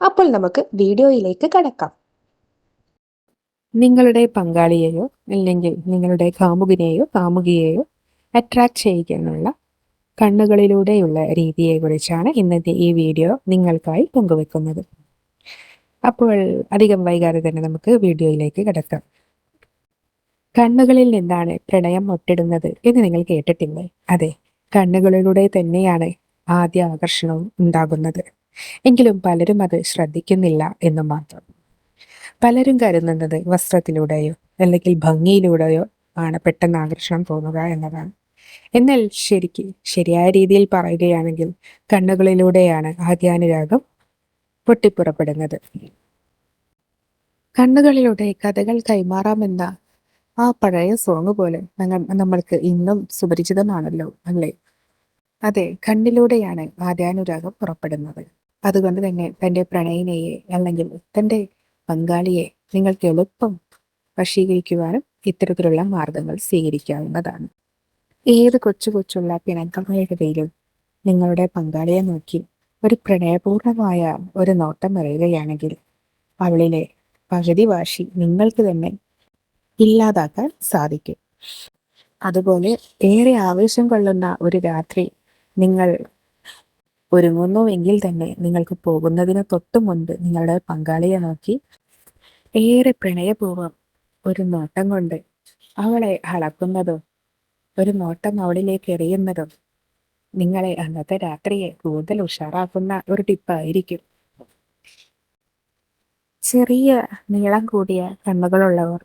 അപ്പോൾ നമുക്ക് വീഡിയോയിലേക്ക് കടക്കാം. നിങ്ങളുടെ പങ്കാളിയെയോ അല്ലെങ്കിൽ നിങ്ങളുടെ കാമുകിനെയോ കാമുകിയെയോ അട്രാക്ട് ചെയ്യിക്കാനുള്ള കണ്ണുകളിലൂടെയുള്ള രീതിയെക്കുറിച്ചാണ് ഇന്നത്തെ ഈ വീഡിയോ നിങ്ങൾക്കായി പങ്കുവെക്കുന്നത്. അപ്പോൾ അധികം വൈകാതെ തന്നെ നമുക്ക് വീഡിയോയിലേക്ക് കിടക്കാം. കണ്ണുകളിൽ നിന്നാണ് പ്രണയം ഒട്ടിടുന്നത് എന്ന് നിങ്ങൾ കേട്ടിട്ടില്ലേ? അതെ കണ്ണുകളിലൂടെ തന്നെയാണ് ആദ്യ ആകർഷണവും ഉണ്ടാകുന്നത്. എങ്കിലും പലരും അത് ശ്രദ്ധിക്കുന്നില്ല എന്ന് മാത്രം. പലരും കരുതുന്നത് വസ്ത്രത്തിലൂടെയോ അല്ലെങ്കിൽ ഭംഗിയിലൂടെയോ ആണ് പെട്ടെന്ന് ആകർഷണം തോന്നുക എന്നതാണ്. എന്നാൽ ശരിക്ക് ശരിയായ രീതിയിൽ പറയുകയാണെങ്കിൽ കണ്ണുകളിലൂടെയാണ് ആദ്യാനുരാഗം പൊട്ടിപ്പുറപ്പെടുന്നത്. കണ്ണുകളിലൂടെ കഥകൾ കൈമാറാമെന്ന ആ പഴയ സോങ് പോലെ നമ്മൾക്ക് ഇന്നും സുപരിചിതമാണല്ലോ അല്ലേ? അതെ കണ്ണിലൂടെയാണ് ആദ്യാനുരാഗം പുറപ്പെടുന്നത്. അതുകൊണ്ട് തന്നെ തന്റെ പ്രണയിനെയെ അല്ലെങ്കിൽ തന്റെ പങ്കാളിയെ നിങ്ങൾക്ക് എളുപ്പം വശീകരിക്കുവാനും ഇത്തരത്തിലുള്ള മാർഗങ്ങൾ സ്വീകരിക്കാവുന്നതാണ്. ഏത് കൊച്ചു കൊച്ചുള്ള പിണക്കമേഖലയിലും നിങ്ങളുടെ പങ്കാളിയെ നോക്കി ഒരു പ്രണയപൂർണമായ ഒരു നോട്ടം അറിയുകയാണെങ്കിൽ അവളിലെ പകുതി വാശി നിങ്ങൾക്ക് തന്നെ ഇല്ലാതാക്കാൻ സാധിക്കും. അതുപോലെ ഏറെ ആവേശം കൊള്ളുന്ന ഒരു രാത്രി നിങ്ങൾ ഒരുങ്ങുന്നുവെങ്കിൽ തന്നെ നിങ്ങൾക്ക് പോകുന്നതിന് തൊട്ടു മുൻപ് നിങ്ങളുടെ പങ്കാളിയെ നോക്കി ഏറെ പ്രണയപൂർവം ഒരു നോട്ടം കൊണ്ട് അവളെ അളക്കുന്നതും ഒരു നോട്ടം അവളിലേക്ക് എറിയുന്നതും നിങ്ങളെ അന്നത്തെ രാത്രിയെ കൂടുതൽ ഉഷാറാക്കുന്ന ഒരു ടിപ്പായിരിക്കും ചെറിയ നീളം കൂടിയ കണ്ണുകളുള്ളവർ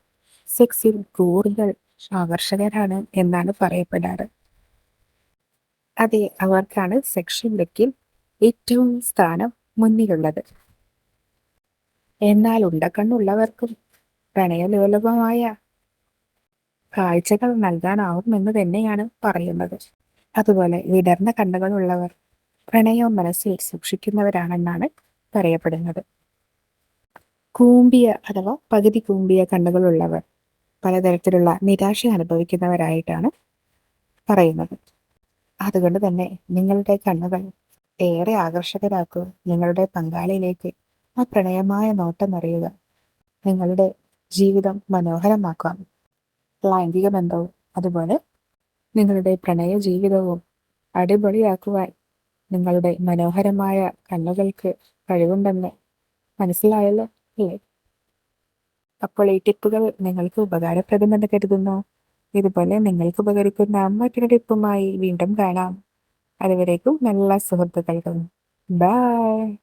സെക്സിൽ കൂടുതൽ ആകർഷകരാണ് എന്നാണ് പറയപ്പെടാറ്. അതെ അവർക്കാണ് സെക്ഷൻ ലുക്കിൽ ഏറ്റവും സ്ഥാനം മുന്നിലുള്ളത്. എന്നാൽ ഉണ്ടക്കണ്ണുള്ളവർക്കും പ്രണയലോലഭമായ കാഴ്ചകൾ നൽകാനാവുമെന്ന് തന്നെയാണ് പറയുന്നത്. അതുപോലെ വിടർന്ന കണ്ണുകളുള്ളവർ പ്രണയവും മനസ്സിൽ സൂക്ഷിക്കുന്നവരാണെന്നാണ് പറയപ്പെടുന്നത്. കൂമ്പിയ അഥവാ പകുതി കൂമ്പിയ കണ്ണുകളുള്ളവർ പലതരത്തിലുള്ള നിരാശ അനുഭവിക്കുന്നവരായിട്ടാണ് പറയുന്നത്. അതുകൊണ്ട് തന്നെ നിങ്ങളുടെ കണ്ണുകൾ ഏറെ ആകർഷകരാക്കൂ. നിങ്ങളുടെ പങ്കാളിയിലേക്ക് ആ പ്രണയമായ നോട്ടം അറിയുക. നിങ്ങളുടെ ജീവിതം മനോഹരമാക്കാം. ലൈംഗിക ബന്ധവും അതുപോലെ നിങ്ങളുടെ പ്രണയ ജീവിതവും അടിപൊളിയാക്കുവാൻ നിങ്ങളുടെ മനോഹരമായ കണ്ണുകൾക്ക് കഴിവുണ്ടെന്ന് മനസ്സിലായല്ലോ അല്ലേ? അപ്പോൾ ഈ ടിപ്പുകൾ നിങ്ങൾക്ക് ഉപകാരപ്രദമെന്ന് കരുതുന്നു. ഇതുപോലെ നിങ്ങൾക്ക് ഉപകരിക്കുന്ന മറ്റൊരു ടിപ്പുമായി വീണ്ടും കാണാം. അതുവരേക്കും നല്ല സുഹൃത്തുക്കൾക്കും. ബൈ